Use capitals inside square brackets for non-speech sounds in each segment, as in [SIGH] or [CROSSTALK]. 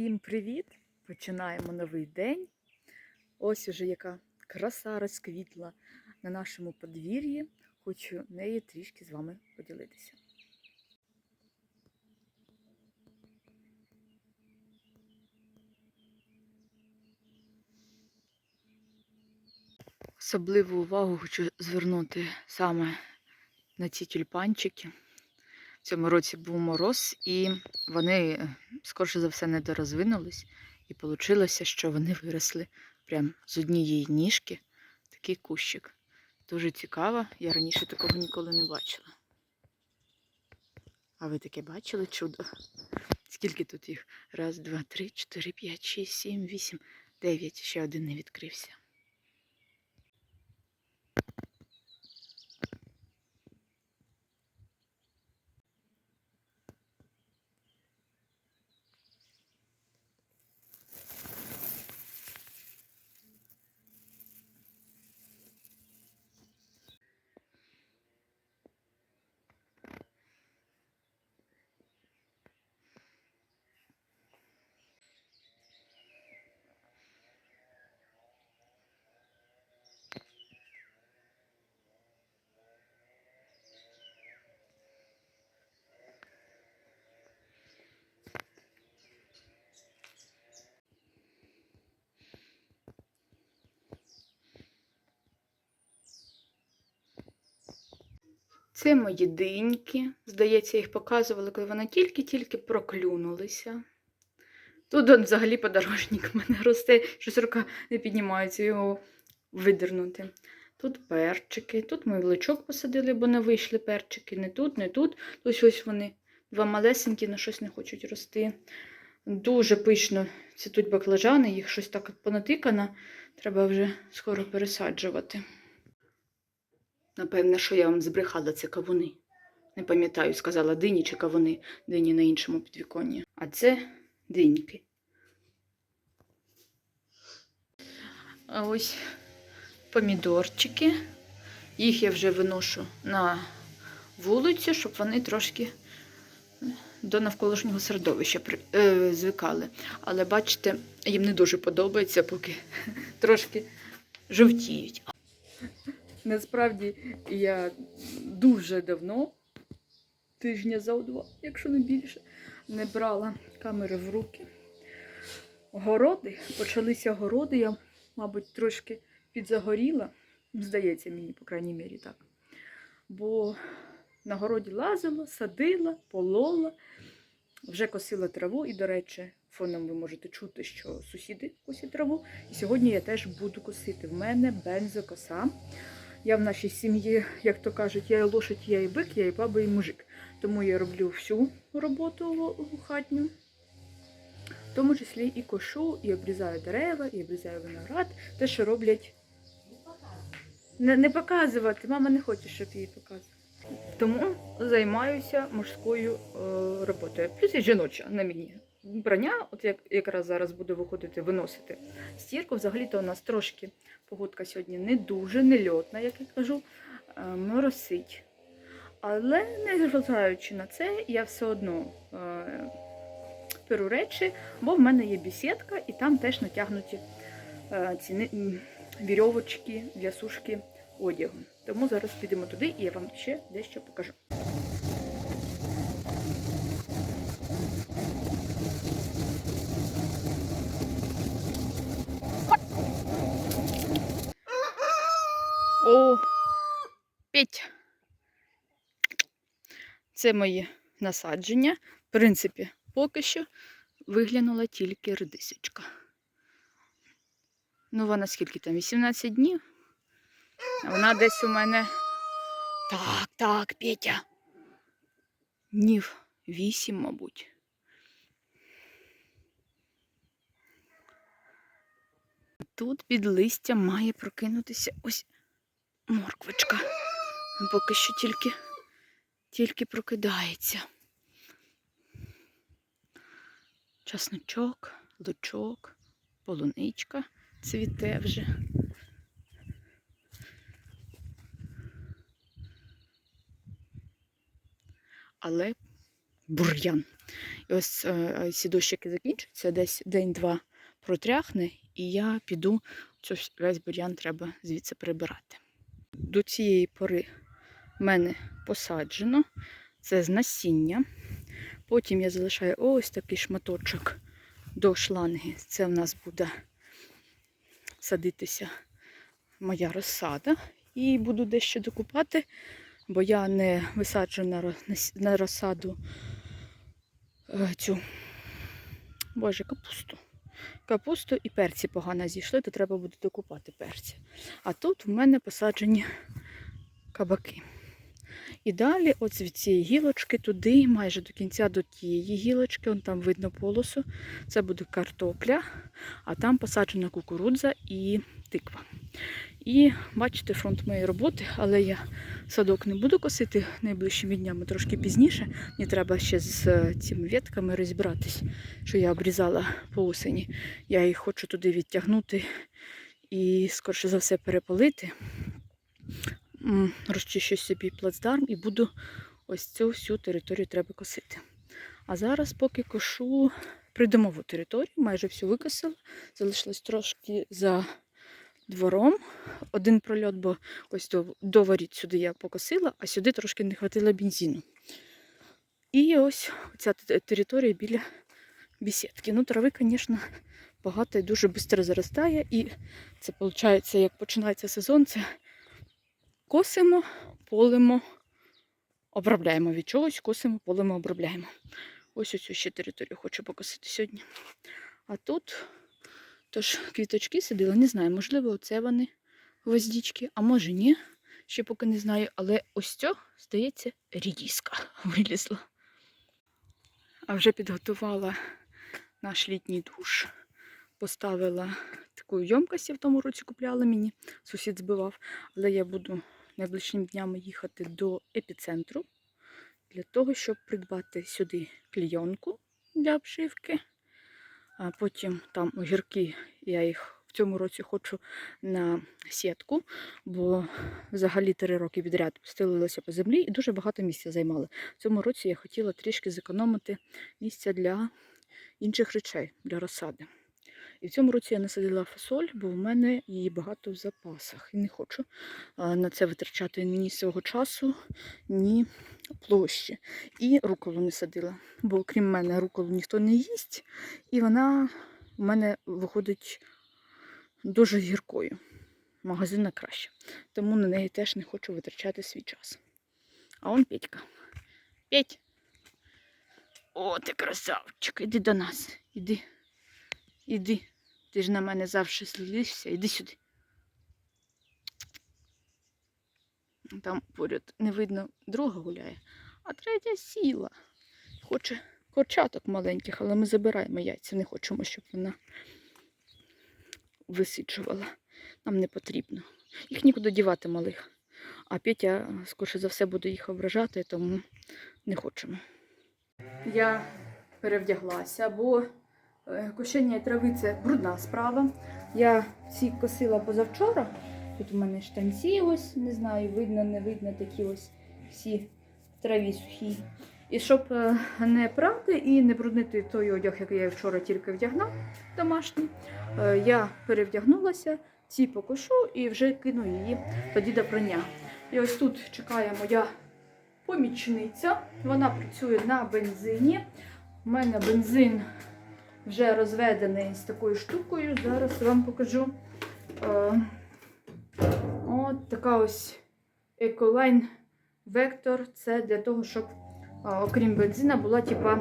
Всім привіт! Починаємо новий день. Ось уже яка краса розквітла на нашому подвір'ї. Хочу нею трішки з вами поділитися. Особливу увагу хочу звернути саме на ці тюльпанчики. Цьому році був мороз, і вони, е, скорше за все, недорозвинулись. І вийшло, що вони виросли прямо з однієї ніжки. Такий кущик. Дуже цікаво. Я раніше такого ніколи не бачила. А ви таке бачили чудо? Скільки тут їх? Раз, два, три, чотири, п'ять, шість, сім, вісім, дев'ять. Ще один не відкрився. Це мої диньки. Здається, їх показували, коли вони тільки-тільки проклюнулися. Тут он, взагалі подорожник в мене росте, щось рука не піднімається його видернути. Тут перчики, тут ми в личок посадили, бо не вийшли перчики. Не тут, не тут. Ось ось вони два малесенькі, на щось не хочуть рости. Дуже пишно цвітуть баклажани, їх щось так понатикано. Треба вже скоро пересаджувати. Напевне, що я вам збрехала це кавуни. Не пам'ятаю, сказала дині чи кавуни, дині на іншому підвіконні. А це диньки. А ось помідорчики. Їх я вже виношу на вулицю, щоб вони трошки до навколишнього середовища е, звикали. Але бачите, їм не дуже подобається, поки [LAUGHS] трошки жовтіють. Насправді я дуже давно, тижня за два, якщо не більше, не брала камери в руки. Городи, почалися городи, я, мабуть, трошки підзагоріла. Здається, мені, по крайній мірі, так. Бо на городі лазила, садила, полола, вже косила траву, і, до речі, фоном ви можете чути, що сусіди косять траву. І сьогодні я теж буду косити. В мене бензокоса. Я в нашій сім'ї, як то кажуть, я і лошадь, я і бик, я і баба, і мужик. Тому я роблю всю роботу хатню. В тому числі і кошу, і обрізаю дерева, і обрізаю виноград. Те, що роблять. Не, не показувати. Мама не хоче, щоб її показували. Тому займаюся мужською е, роботою. Плюс і жіноча на мені. Брання, от як якраз зараз буду виходити, виносити стірку. Взагалі-то у нас трошки погодка сьогодні не дуже, не льотна, як я кажу, е, моросить. Але незважаючи на це, я все одно е, беру речі, бо в мене є бісідка, і там теж натягнуті е, ці вірьовочки для сушки одягу. Тому зараз підемо туди і я вам ще дещо покажу. О, Петь. Це мої насадження. В принципі, поки що виглянула тільки редисочка. Ну, вона скільки там? 18 днів. Вона десь у мене. Так, так, Петя. Днів 8, мабуть. Тут під листям має прокинутися ось морквочка. Поки що тільки, тільки прокидається. Часничок, лучок, полуничка цвіте вже. Але бур'ян. І ось е, ці дощики закінчаться, десь день-два протряхне, і я піду, цю весь бур'ян треба звідси прибирати. До цієї пори в мене посаджено, це з насіння. Потім я залишаю ось такий шматочок до шланги. Це в нас буде садитися моя розсада. І буду дещо докупати, бо я не висаджу на, розсаду е, цю боже, капусту. Капусту і перці погано зійшли, то треба буде докупати перці. А тут в мене посаджені кабаки. І далі, от від цієї гілочки, туди, майже до кінця до тієї гілочки, он там видно полосу, це буде картопля, а там посаджена кукурудза і тиква. І бачите фронт моєї роботи, але я садок не буду косити найближчими днями, трошки пізніше. Мені треба ще з е, цими ветками розібратись, що я обрізала по осені. Я їх хочу туди відтягнути і, скорше за все, перепалити. Розчищу собі плацдарм і буду ось цю всю територію треба косити. А зараз, поки кошу придомову територію, майже всю викосила. Залишилось трошки за двором. Один прольот, бо ось до, до воріт сюди я покосила, а сюди трошки не хватило бензину. І ось ця територія біля бісідки. Ну, трави, звісно, багато і дуже швидко заростає. І це виходить, як починається сезон, це косимо, полимо, обробляємо від чогось, косимо, полимо, обробляємо. Ось оцю ще територію хочу покосити сьогодні. А тут тож квіточки сиділа, не знаю, можливо, оце вони гвоздічки, а може ні. Ще поки не знаю, але ось ця, здається, рідіска [LAUGHS] вилізла. А вже підготувала наш літній душ. Поставила таку ємкость, я в тому році купляла мені, сусід збивав. Але я буду найближчими днями їхати до епіцентру для того, щоб придбати сюди клійонку для обшивки. А потім там огірки, я їх в цьому році хочу на сітку, бо взагалі три роки відряд стелилися по землі і дуже багато місця займали. В цьому році я хотіла трішки зекономити місця для інших речей, для розсади. І в цьому році я насадила фасоль, бо в мене її багато в запасах. І не хочу на це витрачати ні свого часу, ні площі. І руколу не садила, бо крім мене руколу ніхто не їсть, і вона в мене виходить дуже гіркою. Магазинна краще. Тому на неї теж не хочу витрачати свій час. А он Петька. Петь. О, ти красавчик, іди до нас. Іди. Іди. Ти ж на мене завжди злишся. Іди сюди. Там поряд не видно, друга гуляє, а третя сіла. Хоче курчаток маленьких, але ми забираємо яйця. Не хочемо, щоб вона висиджувала. Нам не потрібно. Їх нікуди дівати малих. А Петя, скоріше за все, буде їх ображати, тому не хочемо. Я перевдяглася, бо кошення трави це брудна справа. Я ці косила позавчора. Тут у мене штанці ось, не знаю, видно, не видно такі ось всі траві сухі. І щоб е, не прати і не бруднити той одяг, який я вчора тільки вдягла домашній, е, я перевдягнулася, ці покошу і вже кину її тоді до прання. І ось тут чекає моя помічниця. Вона працює на бензині. У мене бензин вже розведений з такою штукою. Зараз вам покажу. Е, От така ось Ecoline Vector. Це для того, щоб, а, окрім бензина, була типа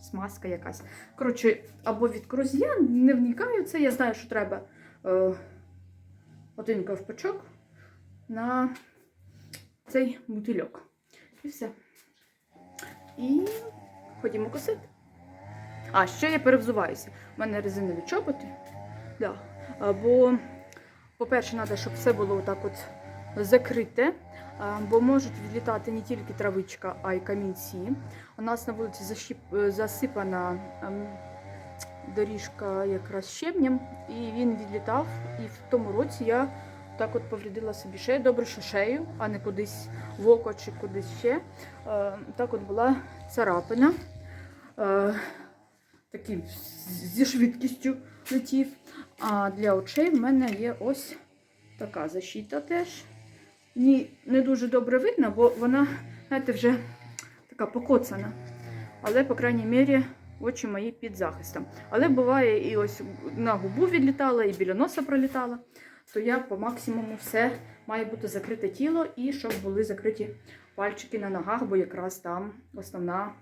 смазка якась. Коротше, або від крузія, не вникаю це. Я знаю, що треба е, один ковпачок на цей бутильок. І все. І ходімо косити. А, ще я перевзуваюся. У мене резинові чоботи. Да. Бо, по-перше, треба, щоб все було отак от закрите, бо можуть відлітати не тільки травичка, а й камінці. У нас на вулиці защіп... е, засипана ем, доріжка якраз щебнем, і він відлітав. І в тому році я так от повредила собі шею. Добре, що шею, а не кудись в око чи кудись ще. Е, так от була царапина. Е, такий зі швидкістю летів. А для очей в мене є ось така защита теж. Ні, не дуже добре видно, бо вона, знаєте, вже така покоцана. Але, по крайній мірі, очі мої під захистом. Але буває і ось на губу відлітала, і біля носа пролітала. То я по максимуму все має бути закрите тіло і щоб були закриті пальчики на ногах, бо якраз там основна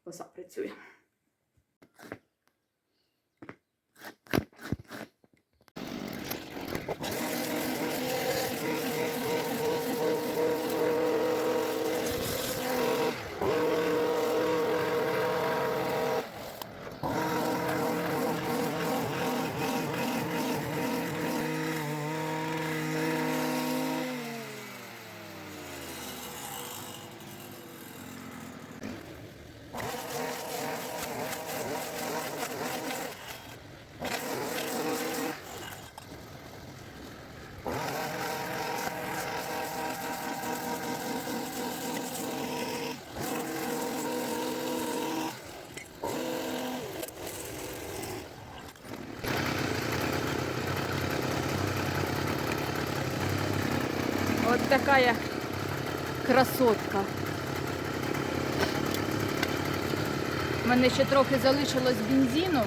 е, коса От така красотка. У мене ще трохи залишилось бензину,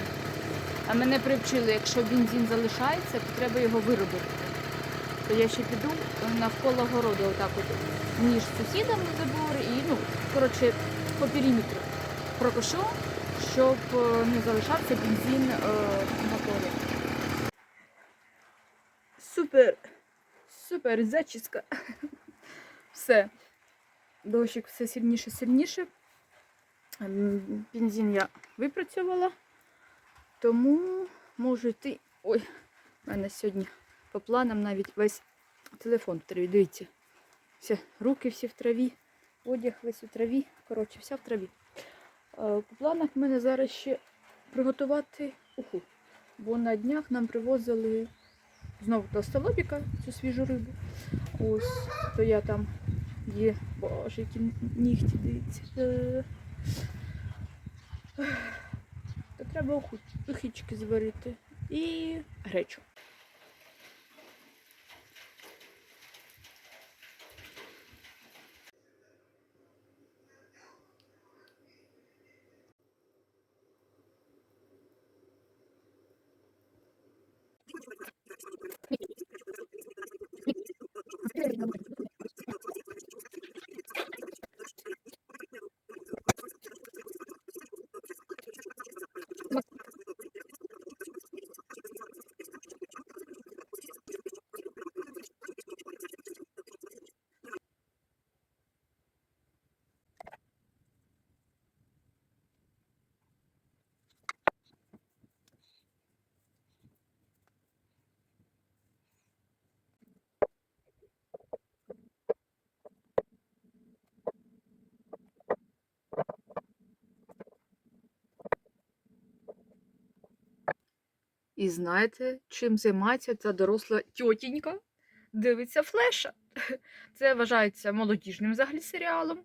а мене привчили, якщо бензин залишається, то треба його виробити. То я ще піду навколо городу, отак от між сусідами забор і, ну, коротше, по периметру прокошу, щоб е, не залишався бензин е, в моторі. Супер, зачіска. [LAUGHS] Все. Дощик все сильніше, сильніше. Ем, Бензин я випрацювала, тому можу йти. Ой, в мене сьогодні по планам навіть весь телефон в траві. Дивіться. Все, руки всі в траві, одяг весь у траві. Коротше, вся в траві. Е, По планах в мене зараз ще приготувати уху. Бо на днях нам привозили знову толстолобіка, цю свіжу рибу. Ось, то я там є, боже, які нігті, дивіться. Е. То треба ухички зварити і гречу. І знаєте, чим займається ця доросла тьотінька? Дивиться флеша. [LAUGHS] Це вважається молодіжним взагалі серіалом.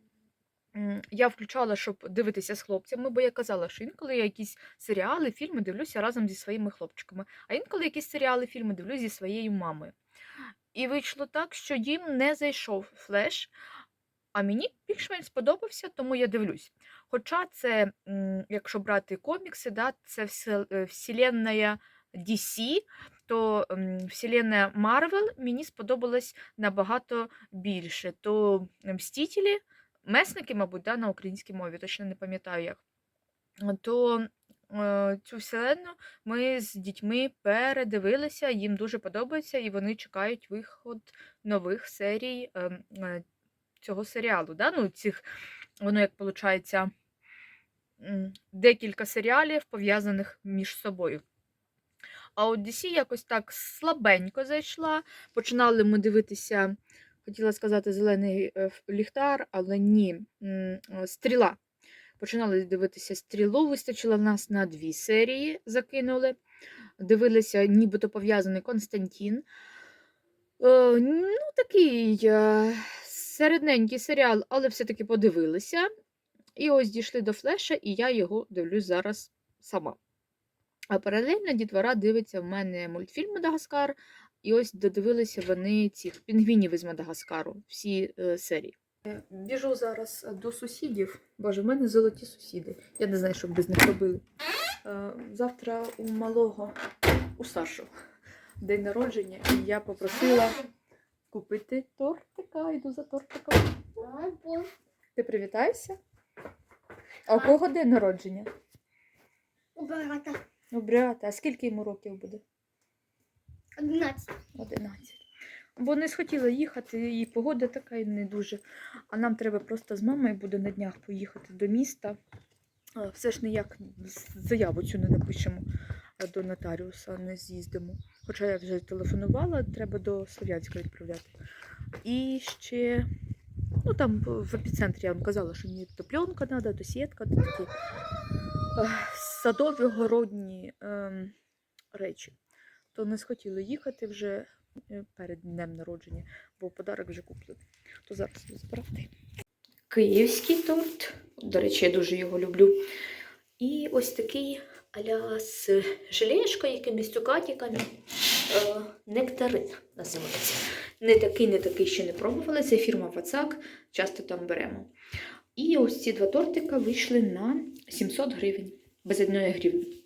Я включала, щоб дивитися з хлопцями, бо я казала, що інколи я якісь серіали, фільми дивлюся разом зі своїми хлопчиками, а інколи якісь серіали, фільми дивлюся зі своєю мамою. І вийшло так, що їм не зайшов флеш, а мені більш-менш сподобався, тому я дивлюсь. Хоча це, якщо брати комікси, да, це все- е, DC, то вселенная Marvel мені сподобалась набагато більше. То Мстителі, месники, мабуть, да, на українській мові, точно не пам'ятаю як. То е, цю вселенну ми з дітьми передивилися, їм дуже подобається, і вони чекають виход нових серій ем, е, цього серіалу. Да? Ну, цих, воно, як виходить, декілька серіалів пов'язаних між собою. А от DC якось так слабенько зайшла. Починали ми дивитися, хотіла сказати, зелений е, ліхтар, але ні, стріла. Починали дивитися стрілу, вистачило в нас на дві серії, закинули. дивилися, нібито пов'язаний Константін. Е, ну, такий е, середненький серіал, але все-таки подивилися. І ось дійшли до флеша, і я його дивлюсь зараз сама. А паралельно дітвора дивиться в мене мультфільм Мадагаскар, і ось додивилися вони цих пінгвінів із Мадагаскару, всі е, серії. Біжу зараз до сусідів. Боже, в мене золоті сусіди. Я не знаю, що б без них робили. Е, Завтра у малого, у старшого, день народження, і я попросила купити тортика. Йду за тортиком. Ти привітайся? А у кого день народження? У брата У брата. А скільки йому років буде? 11. 11. Бо не схотіла їхати, і погода така і не дуже. А нам треба просто з мамою буде на днях поїхати до міста. Все ж ніяк заяву цю не напишемо до нотаріуса, не з'їздимо. Хоча я вже телефонувала, треба до Слов'янська відправляти. І ще, ну там в епіцентрі я вам казала, що мені то пленка треба, то сітка, то такі садові городні ем, речі. То не схотіли їхати вже е, перед днем народження, бо подарок вже куплений. То зараз збирати. Київський торт. До речі, я дуже його люблю. І ось такий аля з желешкою, якимись цукатиками. Е, нектарин називається. Не такий, не такий ще не пробували. Це фірма Вацак, часто там беремо. І ось ці два тортика вийшли на 700 гривень без 1 гривні.